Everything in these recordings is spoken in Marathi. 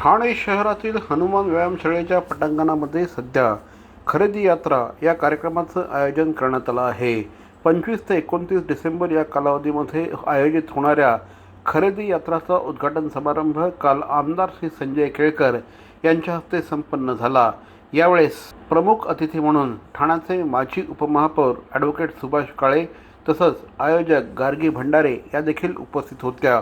ठाणे शहरातील हनुमान व्यायामशाळेच्या पटांगणामध्ये सध्या खरेदी यात्रा या कार्यक्रमाचं आयोजन करण्यात आलं आहे. पंचवीस ते एकोणतीस डिसेंबर या कालावधीमध्ये आयोजित होणाऱ्या खरेदी यात्राचा उद्घाटन समारंभ काल आमदार श्री संजय केळकर यांच्या हस्ते संपन्न झाला. यावेळेस प्रमुख अतिथी म्हणून ठाण्याचे माजी उपमहापौर ॲडव्होकेट सुभाष काळे तसंच आयोजक गार्गी भंडारे या देखील उपस्थित होत्या.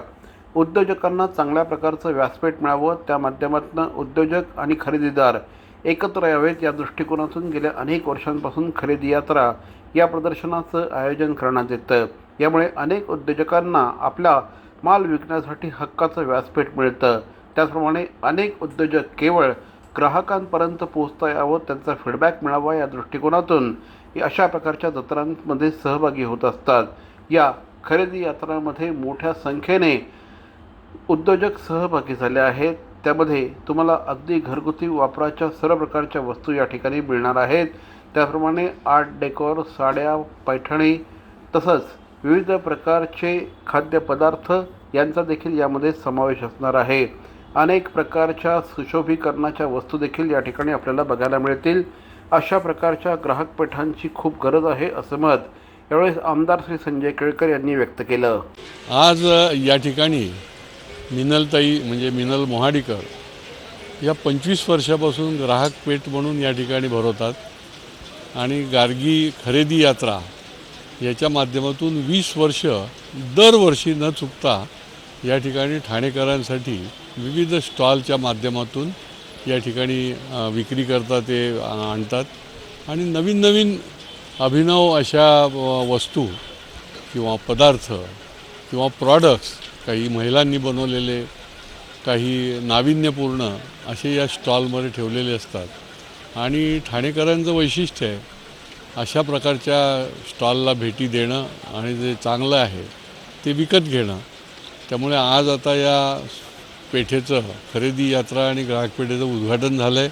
उद्योजकांना चांगल्या प्रकारचं व्यासपीठ मिळावं त्या माध्यमातून उद्योजक आणि खरेदीदार एकत्र यावेत या दृष्टिकोनातून गेल्या अनेक वर्षांपासून खरेदी यात्रा या प्रदर्शनाचं आयोजन करण्यात येतं. यामुळे अनेक उद्योजकांना आपला माल विकण्यासाठी हक्काचं व्यासपीठ मिळतं. त्याचप्रमाणे अनेक उद्योजक केवळ ग्राहकांपर्यंत पोहोचता यावं त्यांचा फीडबॅक मिळावा या दृष्टिकोनातून अशा प्रकारच्या जत्रांमध्ये सहभागी होत असतात. या खरेदी यात्रांमध्ये मोठ्या संख्येने उद्योजक सहभागी झाले आहेत. त्यामध्ये तुम्हाला अगदी घरगुती वापराच्या सर्व प्रकारच्या वस्तू या ठिकाणी मिळणार आहेत. त्याप्रमाणे आर्ट डेकोर साड्या पैठणी तसंच विविध प्रकारचे खाद्यपदार्थ यांचा देखील यामध्ये समावेश असणार आहे. अनेक प्रकारच्या सुशोभीकरणाच्या वस्तू देखील या ठिकाणी आपल्याला बघायला मिळतील. अशा प्रकारच्या ग्राहक पेठांची खूप गरज आहे असं मत यावेळेस आमदार श्री संजय केळकर यांनी व्यक्त केलं. आज या ठिकाणी मिनलताई म्हणजे मिनल मोहाडीकर या पंचवीस वर्षापासून ग्राहक पेठ म्हणून या ठिकाणी भरवतात आणि गार्गी खरेदी यात्रा याच्या माध्यमातून वीस वर्ष दरवर्षी न चुकता या ठिकाणी ठाणेकरांसाठी विविध स्टॉलच्या माध्यमातून या ठिकाणी विक्री करता ते आणतात. आणि नवीन नवीन अभिनव अशा वस्तू किंवा पदार्थ किंवा प्रॉडक्ट्स काही महिलांनी बनवलेले काही नाविन्यपूर्ण असे या स्टॉलमध्ये ठेवलेले असतात. आणि ठाणेकरांचं वैशिष्ट्य आहे अशा प्रकारच्या स्टॉलला भेटी देणं आणि जे चांगलं आहे ते विकत घेणं. त्यामुळे आज आता या पेठेचं खरेदी यात्रा आणि ग्राहक पेठेचं उद्घाटन झालं आहे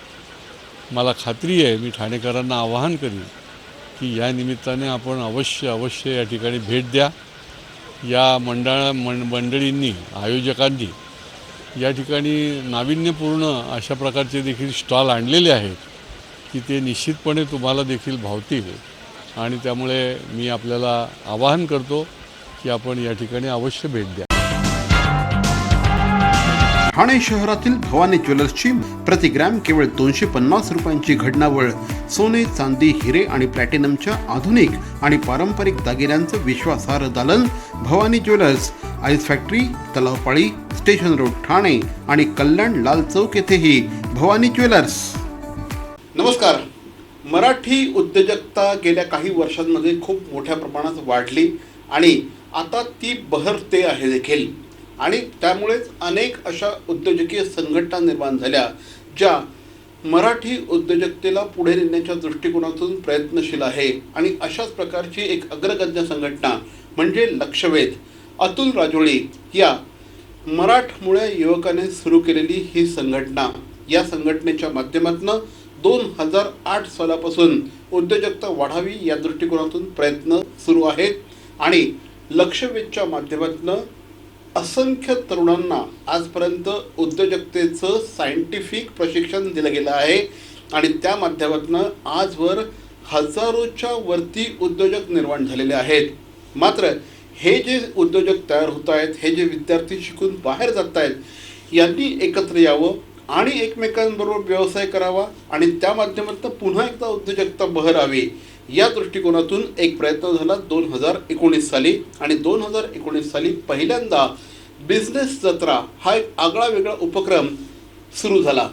मला खात्री आहे मी ठाणेकरांना आवाहन करीन की या निमित्ताने आपण अवश्य अवश्य या ठिकाणी भेट द्या. या मंडळा मं मंडळींनी आयोजकांनी या ठिकाणी नाविन्यपूर्ण अशा प्रकारचे देखील स्टॉल आणलेले आहेत की ते निश्चितपणे तुम्हाला देखील भावतील. आणि त्यामुळे मी आपल्याला आवाहन करतो की आपण या ठिकाणी अवश्य भेट द्या. ठाणे शहरातील भवानी ज्वेलर्सची प्रति ग्रॅम केवळ दोनशे पन्नास रुपयांची घडणावळ. सोने चांदी हिरे आणि प्लॅटिनमच्या आधुनिक आणि पारंपरिक दागिन्यांचं विश्वासार्ह दालन Bhavani jewellers ice factory Talavpali station road Thane आणि कल्याण लाल चौक येथेही भवानी ज्वेलर्स. नमस्कार. मराठी उद्योजकता गेल्या काही वर्षांमध्ये खूप मोठ्या प्रमाणात वाढली आणि आता ती बहरते आहे देखील. आणि त्यामुळेच अनेक अशा उद्योजकीय संघटना निर्माण झाल्या ज्या मराठी उद्योजकतेला पुढे नेण्याच्या दृष्टिकोनातून प्रयत्नशील आहे. आणि अशाच प्रकारची एक अग्रगण्य संघटना म्हणजे लक्षवेध अतुल राजोळी या मराठमोळ्या युवकाने सुरू केलेली ही संघटना. या संघटनेच्या माध्यमातून दोन हजार आठ सालापासून उद्योजकता वाढावी या दृष्टिकोनातून प्रयत्न सुरू आहेत. आणि लक्षवेधच्या माध्यमातून असंख्य तरुणांना आजपर्यंत उद्योजकतेचं सायंटिफिक प्रशिक्षण दिलं गेलं आहे. आणि त्या माध्यमातून आजवर हजारोच्या वरती उद्योजक निर्माण झालेले आहेत. मात्र हे जे उद्योजक तयार होत आहेत हे जे विद्यार्थी शिकून बाहेर जात आहेत यांनी एकत्र यावं आणि एकमेकांबरोबर व्यवसाय करावा आणि त्या माध्यमातून पुन्हा एकदा उद्योजकता बहरावी. या दृष्टिकोनातून एक प्रयत्न झाला दोन हजार एकोणीस साली. आणि दोन हजार एकोणीस साली पहिल्यांदा बिझनेस जत्रा हा एक आगळा वेगळा उपक्रम सुरू झाला.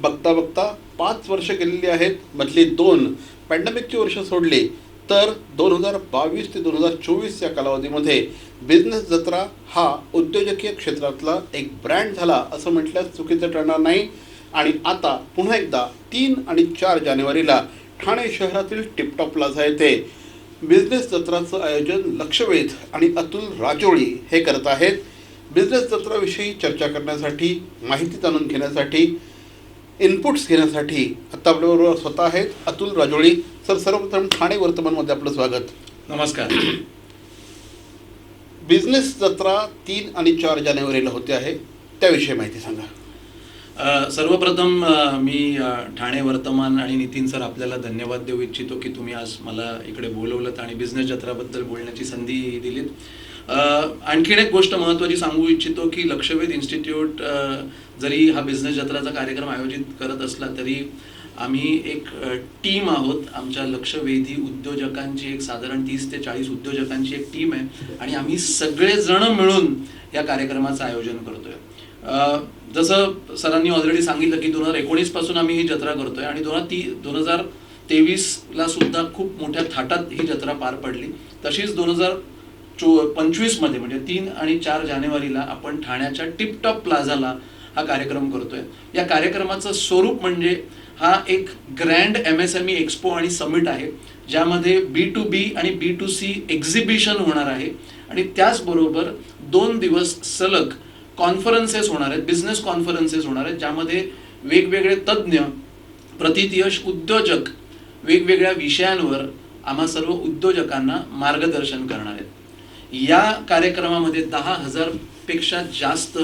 बघता बघता पाच वर्ष गेलेली आहेत. मधली दोन पॅन्डेमिकची वर्ष सोडली तर दोन हजार बावीस ते दोन हजार चोवीस या कालावधीमध्ये बिझनेस जत्रा हा उद्योजकीय क्षेत्रातला एक ब्रँड झाला असं म्हटल्यास चुकीचं ठरणार नाही. आणि आता पुन्हा एकदा तीन आणि चार जानेवारीला ठाणे शहरातील टिपटॉप प्लाझा येथे बिझनेस जत्राचं आयोजन लक्षवेध आणि अतुल राजोळी हे करत आहेत. बिझनेस जत्राविषयी चर्चा करण्यासाठी माहिती जाणून घेण्यासाठी इनपुट्स घेण्यासाठी आता आपल्याबरोबर स्वतः आहेत अतुल राजोळी. सर सर्वप्रथम ठाणे वर्तमानमध्ये आपलं स्वागत. नमस्कार. बिझनेस जत्रा तीन आणि चार जानेवारीला होते आहे. त्याविषयी माहिती सांगा. सर्वप्रथम मी ठाणे वर्तमान आणि नितीन सर आपल्याला धन्यवाद देऊ इच्छितो की तुम्ही आज मला इकडे बोलवलं आणि बिझनेस जत्राबद्दल बोलण्याची संधी दिलीत. आणखीन एक गोष्ट महत्त्वाची सांगू इच्छितो की लक्षवेध इन्स्टिट्यूट जरी हा बिझनेस जत्राचा कार्यक्रम आयोजित करत असला तरी आम्ही एक टीम आहोत. आमच्या लक्षवेधी उद्योजकांची एक साधारण तीस ते चाळीस उद्योजकांची एक टीम आहे आणि आम्ही सगळेजण मिळून या कार्यक्रमाचं आयोजन करतोय. जसं सरांनी ऑलरेडी सांगितलं की दोन हजार एकोणीसपासून आम्ही ही जत्रा करतो आहे आणि दोन हजार ती दोन हजार तेवीसला सुद्धा खूप मोठ्या थाटात ही जत्रा पार पडली. तशीच दोन हजार चो पंचवीसमध्ये म्हणजे तीन आणि चार जानेवारीला आपण ठाण्याच्या टिपटॉप प्लाझाला हा कार्यक्रम करतोय. या कार्यक्रमाचं स्वरूप म्हणजे हा एक grand M S M E expo आणि समिट आहे ज्यामध्ये बी टू बी आणि बी टू सी एक्झिबिशन होणार आहे. आणि त्याचबरोबर दोन दिवस सलग कॉन्फरन्सेस होणार आहेत बिझनेस कॉन्फरन्सेस होणार आहेत ज्यामध्ये वेगवेगळे तज्ज्ञ प्रतितयश उद्योजक वेगवेगळ्या विषयांवर आम्हा सर्व उद्योजकांना मार्गदर्शन करणार आहेत. या कार्यक्रमामध्ये दहा हजारपेक्षा जास्त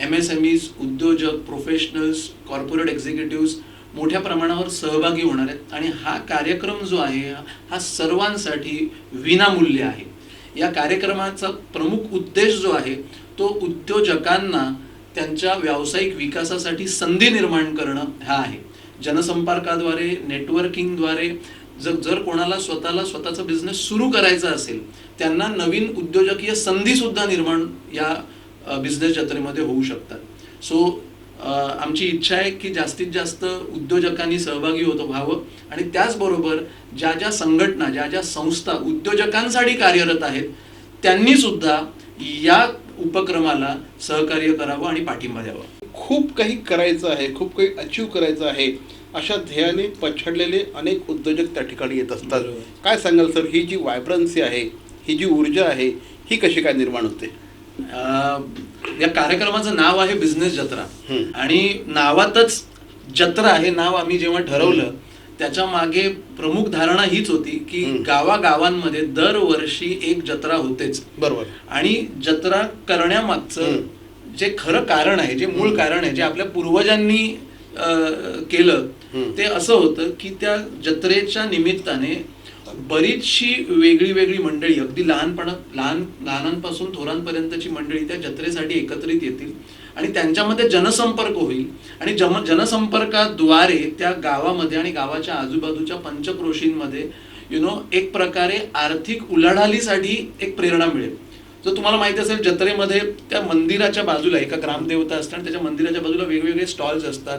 एम एस एम ईज उद्योजक प्रोफेशनल्स कॉर्पोरेट एक्झिक्युटिव्ह मोठ्या प्रमाणावर सहभागी होणार आहेत आणि हा कार्यक्रम जो आहे हा सर्वांसाठी विनामूल्य आहे. या कार्यक्रमाचा प्रमुख उद्देश जो आहे तो उद्योजकांना त्यांच्या व्यावसायिक विकासासाठी संधी निर्माण करणं हा आहे. जनसंपर्काद्वारे नेटवर्किंगद्वारे जर जर कोणाला स्वतःला स्वतःचा बिझनेस सुरू करायचा असेल त्यांना नवीन उद्योजकीय संधी सुद्धा निर्माण या बिझनेस जत्रेमध्ये होऊ शकतात. सो आमची इच्छा आहे की जास्तीत जास्त उद्योजकांनी सहभागी होतो व्हावं आणि त्याचबरोबर ज्या ज्या संघटना ज्या ज्या संस्था उद्योजकांसाठी कार्यरत आहेत त्यांनी सुद्धा या उपक्रमाला सहकार्य करावं आणि पाठिंबा द्यावा खूप काही करायचं आहे खूप काही अचीव करायचं आहे अशा ध्येयाने पछाडलेले अनेक उद्योजक त्या ठिकाणी येत असतात. काय सांगाल सर ही जी वायब्रन्सी आहे ही जी ऊर्जा आहे ही कशी काय निर्माण होते या कार्यक्रमाचं नाव आहे बिझनेस जत्रा. आणि नावातच जत्रा हे नाव आम्ही जेव्हा ठरवलं त्याच्यामागे प्रमुख धारणा हीच होती की. गावागावांमध्ये दरवर्षी एक जत्रा होतेच. बरोबर. आणि जत्रा करण्यामागचं जे खरं कारण आहे जे मूळ कारण आहे जे आपल्या पूर्वजांनी केलं. ते असं होतं की त्या जत्रेच्या निमित्ताने बरीचशी वेगळी वेगळी मंडळी अगदी लहानपणा लहान लहानांपासून थोरांपर्यंतची मंडळी त्या जत्रेसाठी एकत्रित येतील. आणि त्यांच्यामध्ये जनसंपर्क होईल. आणि जम जनसंपर्काद्वारे त्या गावामध्ये आणि गावाच्या आजूबाजूच्या पंचक्रोशींमध्ये यु नो एक प्रकारे आर्थिक उलाढालीसाठी एक प्रेरणा मिळेल. जर तुम्हाला माहिती असेल जत्रेमध्ये त्या मंदिराच्या बाजूला एका ग्रामदेवता असतात आणि त्याच्या मंदिराच्या बाजूला वेगवेगळे स्टॉल्स असतात.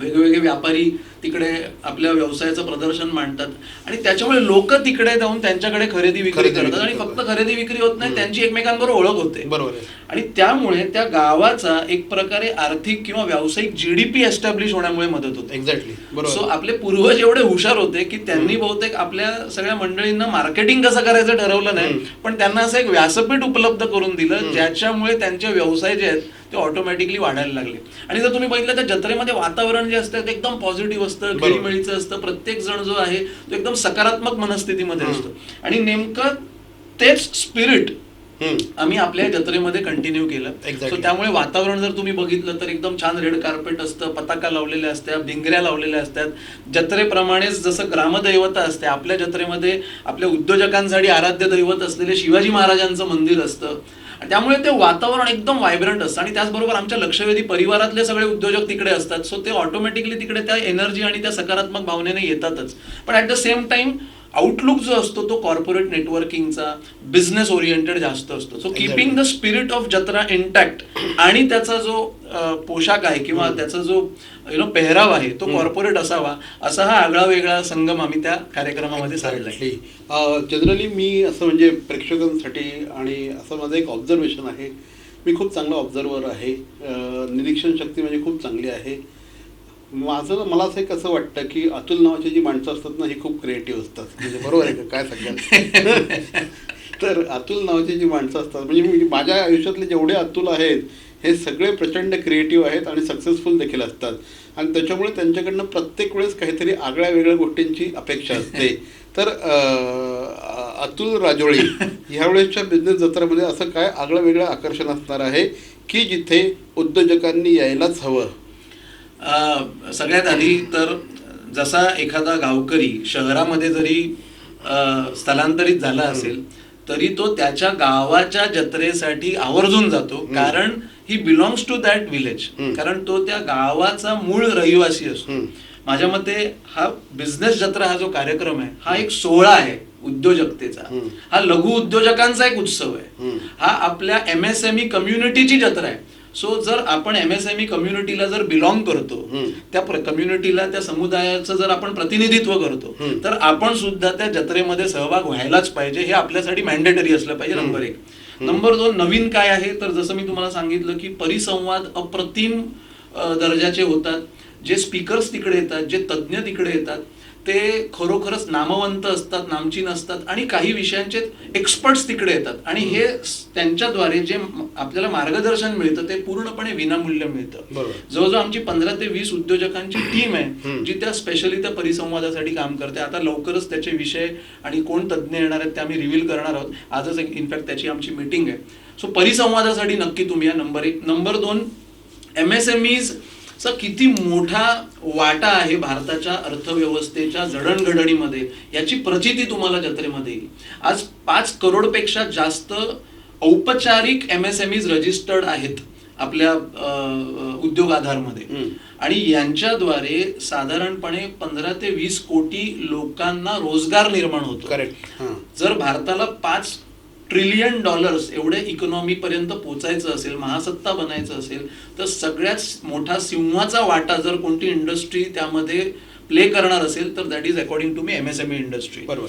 वेगवेगळे व्यापारी तिकडे आपल्या व्यवसायाचं प्रदर्शन मांडतात. आणि त्याच्यामुळे लोक तिकडे जाऊन त्यांच्याकडे खरेदी विक्री करतात आणि. फक्त खरेदी विक्री होत नाही त्यांची एकमेकांबरोबर ओळख होते. बरोबर आणि त्यामुळे त्या गावाचा एक प्रकारे आर्थिक किंवा व्यावसायिक जीडीपी एस्टॅब्लिश होण्यामुळे मदत होते. एक्झॅक्टली सो आपले पूर्वज एवढे हुशार होते की त्यांनी बहुतेक आपल्या सगळ्या मंडळींना मार्केटिंग कसं करायचं ठरवलं नाही. पण त्यांना असं एक व्यासपीठ उपलब्ध करून दिलं ज्याच्यामुळे त्यांचे व्यवसाय जे आहेत ते ऑटोमॅटिकली वाढायला लागले आणि जर तुम्ही बघितलं तर जत्रेमध्ये वातावरण जे असतं ते एकदम पॉझिटिव्ह असतं. खेळीमेळीचं असतं प्रत्येक जण जो आहे तो एकदम सकारात्मक मनस्थितीमध्ये. असतो आणि नेमकं तेच स्पिरिट. आम्ही आपल्या जत्रेमध्ये कंटिन्यू केलं. So त्यामुळे वातावरण जर तुम्ही बघितलं तर एकदम छान रेड कार्पेट असतं पताका लावलेल्या असत्या भिंगऱ्या लावलेल्या असतात जत्रेप्रमाणेच जसं ग्रामदैवता असते आपल्या जत्रेमध्ये आपल्या उद्योजकांसाठी आराध्य दैवत असलेले शिवाजी महाराजांचं मंदिर असतं त्यामुळे ते वातावरण एकदम व्हायब्रंट असतं. आणि त्याचबरोबर आमच्या लक्षवेधी परिवारातले सगळे उद्योजक तिकडे असतात. सो ते ऑटोमॅटिकली तिकडे त्या एनर्जी आणि त्या सकारात्मक भावनेने येतातच. पण at the same time outlook जो असतो तो कॉर्पोरेट नेटवर्किंगचा बिझनेस ओरिएंटेड जास्त असतो. So keeping the spirit of jatra intact आणि त्याचा जो पोशाख आहे किंवा त्याचा जो यु नो पेहराव आहे तो कॉर्पोरेट असावा असा हा आगळा वेगळा संगम आम्ही त्या कार्यक्रमामध्ये साधलाय. जनरली मी असं म्हणजे प्रेक्षकांसाठी आणि असं माझं एक ऑब्झर्वेशन आहे. मी खूप चांगला ऑब्झर्वर आहे. निरीक्षण शक्ती माझी खूप चांगली आहे. माझं मला असं एक असं वाटतं की अतुल नावाची जी माणसं असतात ना ही खूप क्रिएटिव्ह असतात. म्हणजे बरोबर आहे का? काय सांगाल तर अतुल नावाची जी माणसं असतात म्हणजे माझ्या आयुष्यातले जेवढे अतुल आहेत हे सगळे प्रचंड क्रिएटिव्ह आहेत आणि सक्सेसफुल देखील असतात. आणि त्याच्यामुळे त्यांच्याकडनं प्रत्येक वेळेस काहीतरी आगळ्या वेगळ्या गोष्टींची अपेक्षा असते. तर अतुल राजोळी ह्यावेळेसच्या बिझनेस जत्रामध्ये असं काय आगळं वेगळं आकर्षण असणार आहे की जिथे उद्योजकांनी यायलाच हवं? सगळ्यात आधी तर जसा एखादा गावकरी शहरामध्ये जरी स्थलांतरित झाला असेल तरी तो त्याच्या गावाच्या जत्रेसाठी आवर्जून जातो. कारण he belongs to that village कारण तो त्या गावाचा मूळ रहिवासी असतो. माझ्या मते हा बिझनेस जत्रा हा जो कार्यक्रम आहे हा एक सोहळा आहे उद्योजकतेचा. हा लघु उद्योजकांचा एक उत्सव आहे. हा आपल्या एम एस एम ई कम्युनिटीची जत्रा आहे. सो जर आपण एम एस एम ई कम्युनिटीला जर बिलॉंग करतो त्या कम्युनिटीला त्या समुदायाचं जर आपण प्रतिनिधित्व करतो तर आपण सुद्धा त्या जत्रेमध्ये सहभाग व्हायलाच पाहिजे हे आपल्यासाठी मॅन्डेटरी असलं पाहिजे नंबर एक. नंबर दोन नवीन काय आहे? तर जसं मी तुम्हाला सांगितलं की परिसंवाद अप्रतिम दर्जाचे होतात. जे स्पीकर्स तिकडे येतात जे तज्ज्ञ तिकडे येतात ते खरोखरच नामवंत असतात नामचीन असतात आणि काही विषयांचे एक्सपर्ट्स तिकडे येतात. आणि हे त्यांच्याद्वारे जे आपल्याला मार्गदर्शन मिळतं ते पूर्णपणे विनामूल्य मिळतं. जवळजवळ आमची पंधरा ते वीस उद्योजकांची टीम आहे जी त्या स्पेशली त्या परिसंवादासाठी काम करते. आता लवकरच त्याचे विषय आणि कोण तज्ज्ञ येणार आहेत ते आम्ही रिव्हील करणार आहोत. आजच इनफॅक्ट त्याची आमची मीटिंग आहे. सो परिसंवादासाठी नक्की तुम्ही या. नंबर एक नंबर दोन एम एस एम चा किती मोठा वाटा आहे भारताच्या अर्थव्यवस्थेच्या जडणघडणीमध्ये याची प्रचिती तुम्हाला जत्रेमध्ये येईल. आज पाच करोडपेक्षा जास्त औपचारिक एम एस एम रजिस्टर्ड आहेत आपल्या उद्योग आधारमध्ये. आणि यांच्याद्वारे साधारणपणे पंधरा ते वीस कोटी लोकांना रोजगार निर्माण होतो. करेक्ट जर भारताला पाच ट्रिलियन डॉलर्स एवढे इकॉनॉमी पर्यंत पोचायचं असेल महासत्ता बनायचं असेल तर सगळ्यात मोठा सिंहाचा वाटा जर कोणती इंडस्ट्री त्यामध्ये प्ले करणार असेल तर that is according to me M S M industry बरोबर.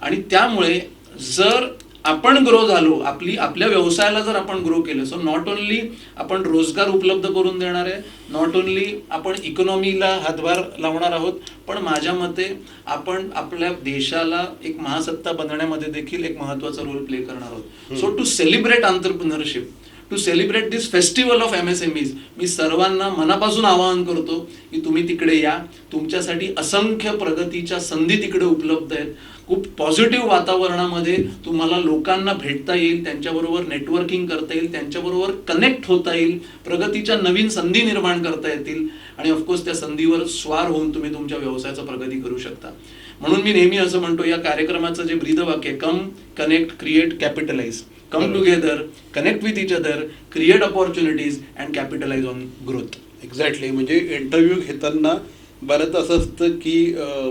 आणि त्यामुळे जर आपण ग्रो झालो आपली आपल्या व्यवसायाला जर आपण ग्रो केलं सो नॉट ओनली आपण रोजगार उपलब्ध करून देणार आहे नॉट ओनली आपण इकॉनॉमीला हातभार लावणार आहोत पण माझ्या मते आपण आपल्या देशाला एक महासत्ता बनवण्यामध्ये देखील एक महत्त्वाचा रोल प्ले करणार आहोत. So to celebrate entrepreneurship to celebrate this festival of M S M मी सर्वांना मनापासून आवाहन करतो की तुम्ही तिकडे या. तुमच्यासाठी असंख्य प्रगतीच्या संधी तिकडे उपलब्ध आहेत. खूप पॉझिटिव्ह वातावरणामध्ये तुम्हाला लोकांना भेटता येईल त्यांच्याबरोबर नेटवर्किंग करता येईल त्यांच्याबरोबर कनेक्ट होता येईल प्रगतीच्या नवीन संधी निर्माण करता येतील आणि ऑफकोर्स त्या संधीवर स्वार होऊन तुम्ही तुमच्या व्यवसायाचा प्रगती करू शकता. म्हणून मी नेहमी असं म्हणतो या कार्यक्रमाचं जे ब्रीदवाक्य come connect create capitalise come together connect with each other create opportunities and capitalise on growth exactly म्हणजे इंटरव्ह्यू घेताना बरंच असं असतं की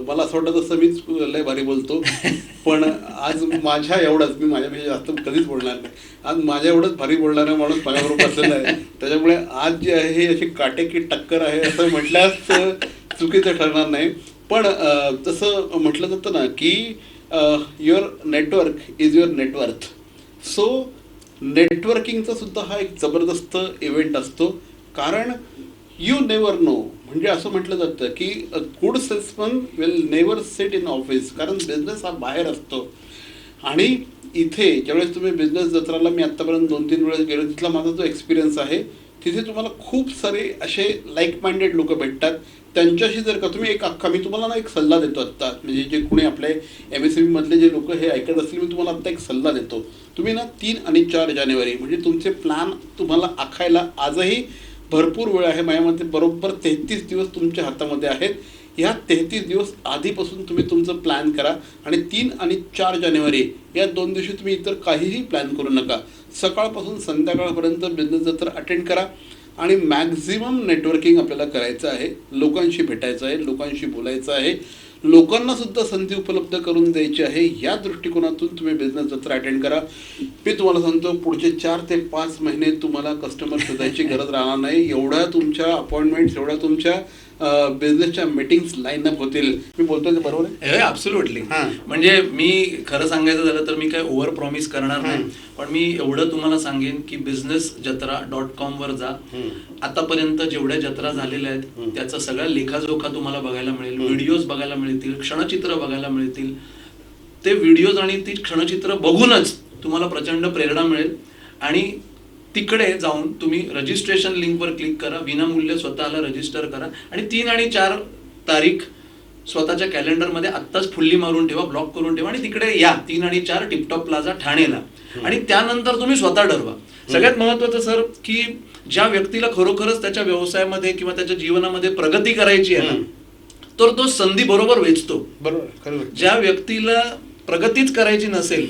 मला असं वाटत असं मीच लय भारी बोलतो. पण आज माझ्या एवढंच मी माझ्यापेक्षा जास्त कधीच बोलणार नाही. आज माझ्या एवढंच भारी बोलणारा माणूस माझ्याबरोबर बसलेला आहे. त्याच्यामुळे आज जे आहे ही अशी काटेकी टक्कर आहे असं म्हटल्यास चुकीचं ठरणार नाही. पण तसं म्हटलं जातं ना की your network is your net worth so नेटवर्किंगचा सुद्धा हा एक जबरदस्त इव्हेंट असतो. कारण यू नेवर नो म्हणजे असं म्हटलं जातं की a good salesman will never sit in office कारण बिझनेस हा बाहेर असतो. आणि इथे ज्यावेळेस तुम्ही बिझनेस जत्राला मी आत्तापर्यंत दोन तीन वेळेस गेलो तिथला माझा जो एक्सपिरियन्स आहे तिथे तुम्हाला खूप सारे असे लाईक माइंडेड लोक भेटतात. त्यांच्याशी जर का तुम्ही एक अख्खा मी तुम्हाला ना एक सल्ला देतो आत्ता. म्हणजे जे कोणी आपले एम एस एम मधले जे लोक हे ऐकत असतील मी तुम्हाला आत्ता एक सल्ला देतो. तुम्ही ना तीन आणि चार जानेवारी म्हणजे तुमचे प्लॅन तुम्हाला आखायला आजही भरपूर वेळ आहे माझ्या मते बरोबर तेहतीस दिवस तुमच्या हातामध्ये आहेत. ह्या तेहतीस दिवस आधीपासून तुम्ही तुमचं प्लॅन करा आणि तीन आणि चार जानेवारी या दोन दिवशी तुम्ही इतर काहीही प्लॅन करू नका. सकाळपासून संध्याकाळपर्यंत बिझनेस जत्र अटेंड करा आणि मॅक्झिमम नेटवर्किंग आपल्याला करायचं आहे. लोकांशी भेटायचं आहे लोकांशी बोलायचं आहे. लोकांना सुद्धा संधी उपलब्ध करून द्यायची आहे. या दृष्टिकोनातून तुम्ही बिझनेस जत्रा अटेंड करा. मी तुम्हाला सांगतो पुढचे चार ते पाच महिने तुम्हाला कस्टमर शोधायची गरज राहणार नाही. एवढ्या तुमच्या अपॉइंटमेंट्स एवढ्या तुमच्या बिझनेसच्या मीटिंग्स लाईन अप होतील. मी बोलतोय ते बरोबर आहे? हे ॲब्सोल्युटली. म्हणजे मी खरं सांगायचं झालं तर मी काय ओव्हर प्रॉमिस करणार नाही. पण मी एवढं तुम्हाला सांगेन की बिझनेस जत्रा डॉट कॉम वर जा. आतापर्यंत जेवढ्या जत्रा झालेल्या आहेत त्याचा सगळा लेखाजोखा तुम्हाला बघायला मिळेल. व्हिडिओज बघायला मिळतील क्षणचित्र बघायला मिळतील. ते व्हिडिओज आणि ती क्षणचित्र बघूनच तुम्हाला प्रचंड प्रेरणा मिळेल. आणि तिकडे जाऊन तुम्ही रजिस्ट्रेशन लिंकवर क्लिक करा विनामूल्य स्वतःला रजिस्टर करा आणि तीन आणि चार तारीख स्वतःच्या कॅलेंडरमध्ये आत्ताच फुल्ली मारून ठेवा ब्लॉक करून ठेवा आणि तिकडे या. तीन आणि चार टिपटॉप प्लाझा ठाणेला. आणि त्यानंतर तुम्ही स्वतः ठरवा. सगळ्यात महत्वाचं सर की ज्या व्यक्तीला खरोखरच त्याच्या व्यवसायामध्ये किंवा त्याच्या जीवनामध्ये प्रगती करायची आहे ना तर तो संधी बरोबर वेचतो. बरोबर ज्या व्यक्तीला प्रगतीच करायची नसेल.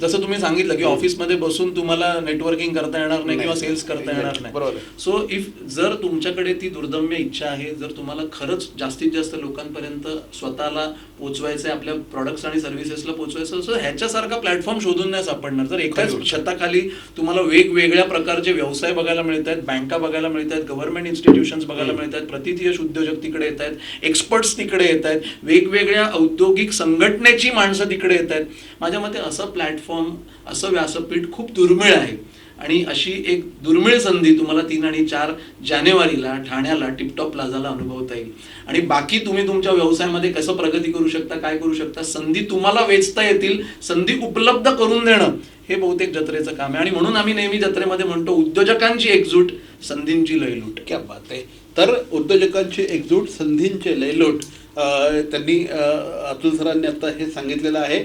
जसं तुम्ही सांगितलं की ऑफिसमध्ये बसून तुम्हाला नेटवर्किंग करता येणार नाही किंवा सेल्स करता येणार बरोबर नाही आहे. सो इफ जर तुमच्याकडे ती दुर्दम्य इच्छा आहे जर तुम्हाला खरंच जास्तीत जास्त लोकांपर्यंत स्वतःला पोचवायचं आहे आपल्या प्रोडक्ट्स आणि सर्व्हिसेसला पोचवायचं सो ह्याच्यासारखा प्लॅटफॉर्म शोधून नाही सापडणार जर एकाच. छताखाली तुम्हाला वेगवेगळ्या प्रकारचे व्यवसाय बघायला मिळत आहेत बँका बघायला मिळत आहेत गव्हर्नमेंट इन्स्टिट्यूशन्स बघायला मिळत आहेत प्रतिथयश उद्योजक तिकडे येत आहेत एक्सपर्ट्स तिकडे येत आहेत वेगवेगळ्या औद्योगिक संघटनेची माणसं तिकडे येत आहेत माझ्या मते असं प्लॅटफॉर्म असं व्यासपीठ खूप दुर्मिळ आहे. आणि अशी एक दुर्मिळ संधी तुम्हाला तीन आणि चार जानेवारीला ठाण्याला टिपटॉप प्लाझाला अनुभवता येईल. आणि बाकी तुम्ही तुमच्या व्यवसायामध्ये कसं प्रगती करू शकता काय करू शकता संधी तुम्हाला वेचता येतील संधी उपलब्ध करून देणं हे बहुतेक जत्रेचं काम आहे. आणि म्हणून आम्ही नेहमी जत्रेमध्ये म्हणतो उद्योजकांची एकजूट संधींची लयलूट. क्या बात आहे. तर उद्योजकांची एकजूट संधींचे लयलोट. त्यांनी अतुल सरांनी आता हे सांगितलेलं आहे.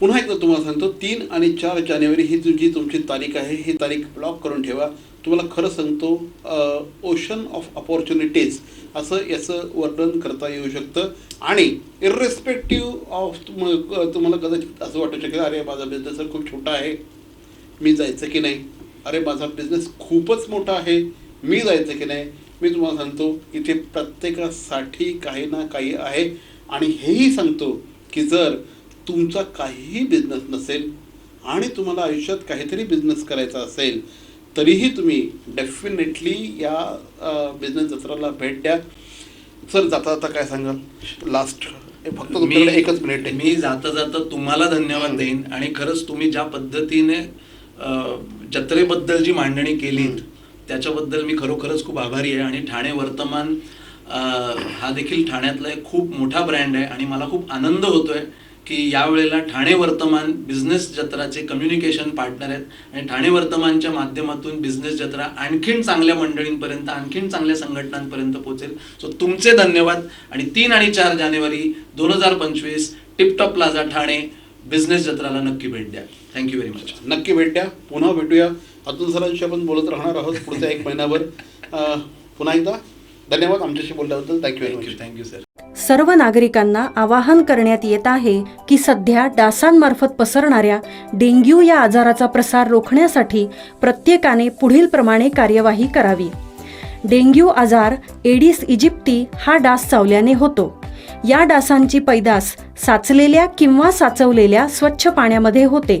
पुन्हा एकदा तुम्हाला सांगतो तीन आणि चार जानेवारी ही जी तुमची तारीख आहे ही तारीख ब्लॉक करून ठेवा. तुम्हाला खरं सांगतो ओशन ऑफ अपॉर्च्युनिटीज असं याचं वर्णन करता येऊ शकतं. आणि इरेस्पेक्टिव्ह ऑफ तुम्हाला कदाचित असं वाटू शकेल अरे माझा बिझनेस तर खूप छोटा आहे मी जायचं की नाही? अरे माझा बिझनेस खूपच मोठा आहे मी जायचं की नाही? मी तुम्हाला सांगतो इथे प्रत्येकासाठी काही ना काही आहे. आणि हेही सांगतो की जर तुमचा काहीही बिझनेस नसेल आणि तुम्हाला आयुष्यात काहीतरी बिझनेस करायचा असेल तरीही तुम्ही डेफिनेटली या बिझनेस जत्राला भेट द्या. सर जाता जाता काय सांगाल? लास्ट फक्त तुमच्याकडे एकच मिनिट आहे. मी जाता जाता तुम्हाला धन्यवाद देईन. आणि खरंच तुम्ही ज्या पद्धतीने जत्रेबद्दल जी मांडणी केलीत त्याच्याबद्दल मी खरोखरच खूप आभारी आहे. आणि ठाणे वर्तमान हा देखील ठाण्यातला एक खूप मोठा ब्रँड आहे. आणि मला खूप आनंद होतोय की यावेळेला ठाणे वर्तमान बिझनेस जत्राचे कम्युनिकेशन पार्टनर आहेत. आणि ठाणे वर्तमानच्या माध्यमातून बिझनेस जत्रा आणखीन चांगल्या मंडळींपर्यंत आणखीन चांगल्या संघटनांपर्यंत पोहोचेल. सो तुमचे धन्यवाद. आणि तीन आणि चार जानेवारी दोन हजार पंचवीस टिपटॉप प्लाझा ठाणे बिझनेस जत्राला नक्की भेट द्या. थँक्यू व्हेरी मच नक्की भेट द्या. पुन्हा भेटूया. अतुल सरांशी आपण बोलत राहणार आहोत पुढच्या एक महिन्याभर अं, पुन्हा एकदा धन्यवाद आमच्याशी बोलल्याबद्दल. Thank you thank you thank you sir सर्व नागरिकांना आवाहन करण्यात येत आहे की सध्या डासांमार्फत पसरणाऱ्या डेंग्यू या आजाराचा प्रसार रोखण्यासाठी प्रत्येकाने पुढील प्रमाणे कार्यवाही करावी. डेंग्यू आजार एडिस इजिप्ती हा डास चावल्याने होतो. या डासांची पैदास साचलेल्या किंवा साचवलेल्या स्वच्छ पाण्यामध्ये होते.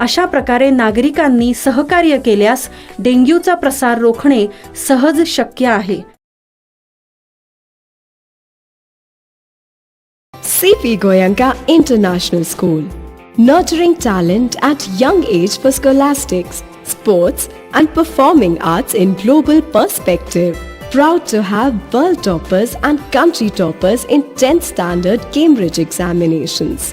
अशा प्रकारे नागरिकांनी सहकार्य केल्यास डेंग्यूचा प्रसार रोखणे सहज शक्य आहे. CP Goenka international school nurturing talent at young age for scholastics sports and performing arts in global perspective proud to have world toppers and country toppers in tenth standard Cambridge examinations